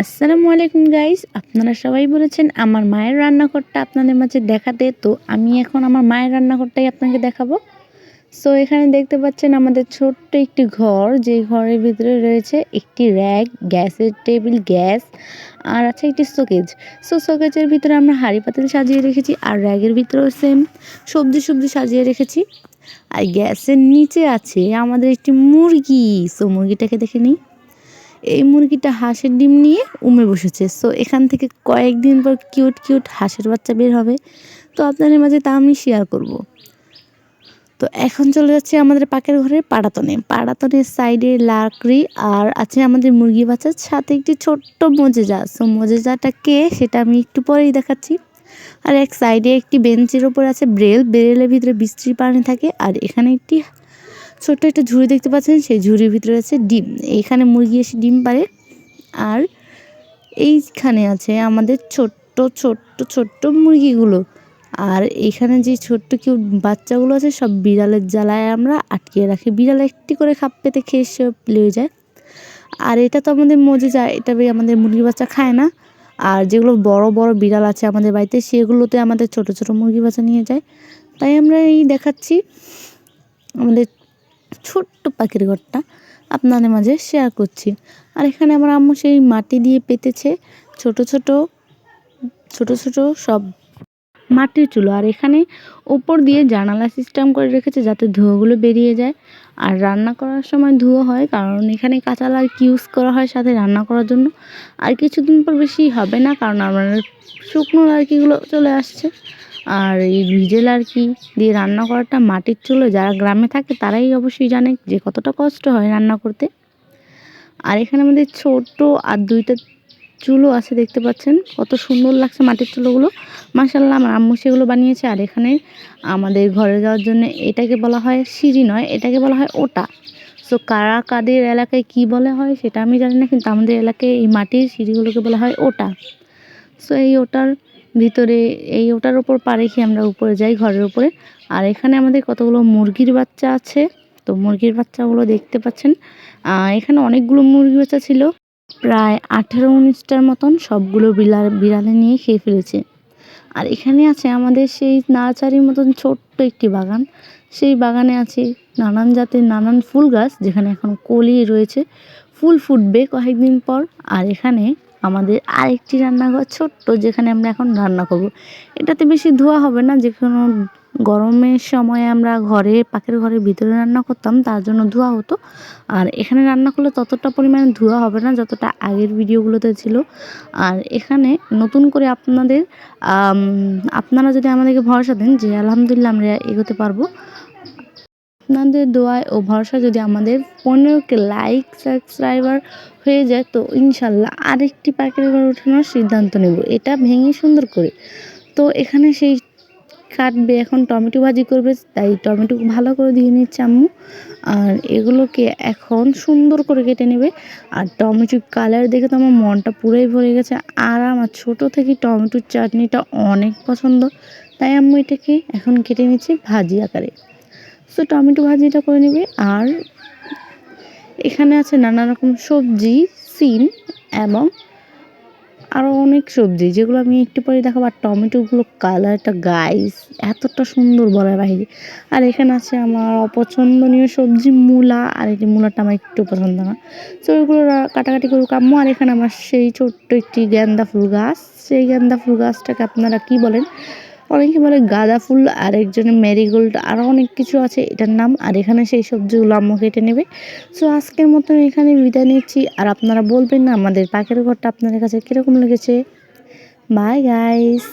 আসসালামু আলাইকুম গাইস আপনারা সবাই বলেছেন আমার মায়ের রান্নাঘরটা আপনাদের মাঝে দেখাতে, তো আমি এখন আমার মায়ের রান্নাঘরটাই আপনাকে দেখাবো। সো এখানে দেখতে পাচ্ছেন আমাদের ছোট্ট একটি ঘর যে ঘরের ভিতরে রয়েছে একটি র্যাক গ্যাসের টেবিল গ্যাস আর আছে একটি শোকেজ সো শোকেজের ভিতরে আমরা হাঁড়ি পাতিল সাজিয়ে রেখেছি, আর র্যাগের ভিতরেও সেম সবজি সবজি সাজিয়ে রেখেছি। আর গ্যাসের নিচে আছে আমাদের একটি মুরগি। সো মুরগিটাকে দেখে নিই। এই মুরগিটা হাঁসের ডিম নিয়ে উমে বসেছে। সো এখান থেকে কয়েকদিন পর কিউট কিউট হাঁসের বাচ্চা বের হবে। তো আপনাদের মাঝে তা আমি শেয়ার করব। তো এখন চলে যাচ্ছে আমাদের পাকের ঘরের পাড়াতনে। পাড়াতনের সাইডে লাকড়ি আর আছে আমাদের মুরগি বাচ্চার সাথে একটি ছোট্ট মজেজা। সো মজেজাটা কে সেটা আমি একটু পরেই দেখাচ্ছি। আর এক সাইডে একটি বেঞ্চের ওপর আছে ব্রেল। ব্রেলের ভিতরে বৃষ্টির পানি থাকে। আর এখানে একটি ছোট্ট একটা ঝুড়ি দেখতে পাচ্ছেন, সেই ঝুড়ির ভিতরে আছে ডিম। এইখানে মুরগি এসে ডিম পারে আর এইখানে আছে আমাদের ছোট্ট ছোট্ট ছোট্ট মুরগিগুলো। আর এইখানে যে ছোট্ট কেউ বাচ্চাগুলো আছে, সব বিড়ালের জ্বালায় আমরা আটকিয়ে রাখি। বিড়াল একটি করে খাপ পেতে খেয়ে সে লেগে যায়। আর এটা তো আমাদের মজে যায়, এটা আমাদের মুরগি বাচ্চা খায় না। আর যেগুলো বড় বড় বিড়াল আছে আমাদের বাড়িতে, সেগুলোতে আমাদের ছোট ছোট মুরগি বাচ্চা নিয়ে যায়। তাই আমরা এই দেখাচ্ছি আমাদের ছোট্ট পাখির ঘরটা আপনাদের মাঝে শেয়ার করছি। আর এখানে আমার আম্মু সেই মাটি দিয়ে পেতেছে ছোট ছোট ছোট ছোট সব মাটির চুলো। আর এখানে ওপর দিয়ে জানালা সিস্টেম করে রেখেছে যাতে ধুয়োগুলো বেরিয়ে যায়। আর রান্না করার সময় ধুয়ো হয় কারণ এখানে কাঁচা লাল ইউজ করা হয় সাথে রান্না করার জন্য। আর কিছুদিন পর বেশি হবে না কারণ আমার শুকনো লাড়কিগুলো চলে আসছে। আর এই ডিজেল আর কি দিয়ে রান্না করাটা মাটির চুলো, যারা গ্রামে থাকে তারাই অবশ্যই জানে যে কতটা কষ্ট হয় রান্না করতে। আর এখানে আমাদের ছোট আর দুইটা চুলো আছে দেখতে পাচ্ছেন, কত সুন্দর লাগছে মাটির চুলোগুলো। মাসাল্লাহ আমার আম্মু সেগুলো বানিয়েছে, আর এখানে আমাদের ঘরে যাওয়ার জন্য এটাকে বলা হয় সিঁড়ি নয়, এটাকে বলা হয় ওটা। সো কারা কাদের এলাকায় কি বলে হয় সেটা আমি জানি না, কিন্তু আমাদের এলাকায় এই মাটির সিঁড়িগুলোকে বলা হয় ওটা। সো এই ওটার ভিতরে এই ওটার ওপর পা রেখে আমরা উপরে যাই ঘরের উপরে। আর এখানে আমাদের কতগুলো মুরগির বাচ্চা আছে। তো মুরগির বাচ্চাগুলো দেখতে পাচ্ছেন। এখানে অনেকগুলো মুরগি বাচ্চা ছিল। প্রায় আঠেরো উনিশটার মতন সবগুলো বিড়াল বিড়ালে নিয়ে খেয়ে ফেলেছে। আর এখানে আছে আমাদের সেই নার্সারির মতন ছোট্ট একটি বাগান। সেই বাগানে আছে নানান জাতের নানান ফুল গাছ, যেখানে এখন কলি রয়েছে। ফুল ফুটবে কয়েকদিন পর। আর এখানে আমাদের আরেকটি রান্নাঘর ছোট্ট যেখানে আমরা এখন রান্না করব। এটাতে বেশি ধোয়া হবে না, যে কোনো গরমের সময় আমরা ঘরে পাখির ঘরের ভিতরে রান্না করতাম, তার জন্য ধোয়া হতো আর এখানে রান্না করলে ততটা পরিমাণে ধোয়া হবে না, যতটা আগের ভিডিওগুলোতে ছিল আর এখানে নতুন করে আপনাদের আপনারা যদি আমাদেরকে ভরসা দেন যে আলহামদুলিল্লাহ আমরা এগোতে পারব আপনাদের দোয়ায় ও ভরসা যদি আমাদের পনেরোকে লাইক সাবস্ক্রাইবার হয়ে যায়, তো ইনশাল্লাহ আরেকটি পাখির ঘর ওঠানোর সিদ্ধান্ত নেব। এটা ভেঙে সুন্দর করে। তো এখানে সেই কাটবে, এখন টমেটো ভাজি করবে, তাই টমেটো ভালো করে দিয়ে নিচ্ছে আম্মু। আর এগুলোকে এখন সুন্দর করে কেটে নেবে। আর টমেটোর কালার দেখে তো আমার মনটা পুরোই ভরে গেছে। আর আমার ছোটো থেকে টমেটোর চাটনিটা অনেক পছন্দ। তাই আম্মু এটাকে এখন কেটে নিচ্ছে ভাজি আকারে। সো টমেটো ভাজিটা করে নেবে আর এখানে আছে নানা রকম সবজি, সিম এবং আরও অনেক সবজি, যেগুলো আমি একটু পরে দেখাবো। আর টমেটোগুলো কালারটা গাইস এতটা সুন্দর বলার বাইরে। আর এখানে আছে আমার অপছন্দনীয় সবজি, মূলা। আর এই মূলাটা আমার একটু পছন্দ না। তো ওইগুলো কাটাকাটি করে কাম্য আর এখানে আমার সেই ছোট্ট একটি গেন্দা ফুল গাছ। সেই গেন্দা ফুল গাছটাকে আপনারা কি বলেন? অনেকে বলে গাঁদা ফুল আর একজনের ম্যারিগোল্ড আরও অনেক কিছু আছে, এটার নাম। আর এখানে সেই সবজিগুলো আম্মু কেটে নেবে। সো আজকের মতন এখানে বিদায় নিচ্ছি। আর আপনারা বলবেন না আমাদের পাখির ঘরটা আপনাদের কাছে কীরকম লেগেছে। Bye guys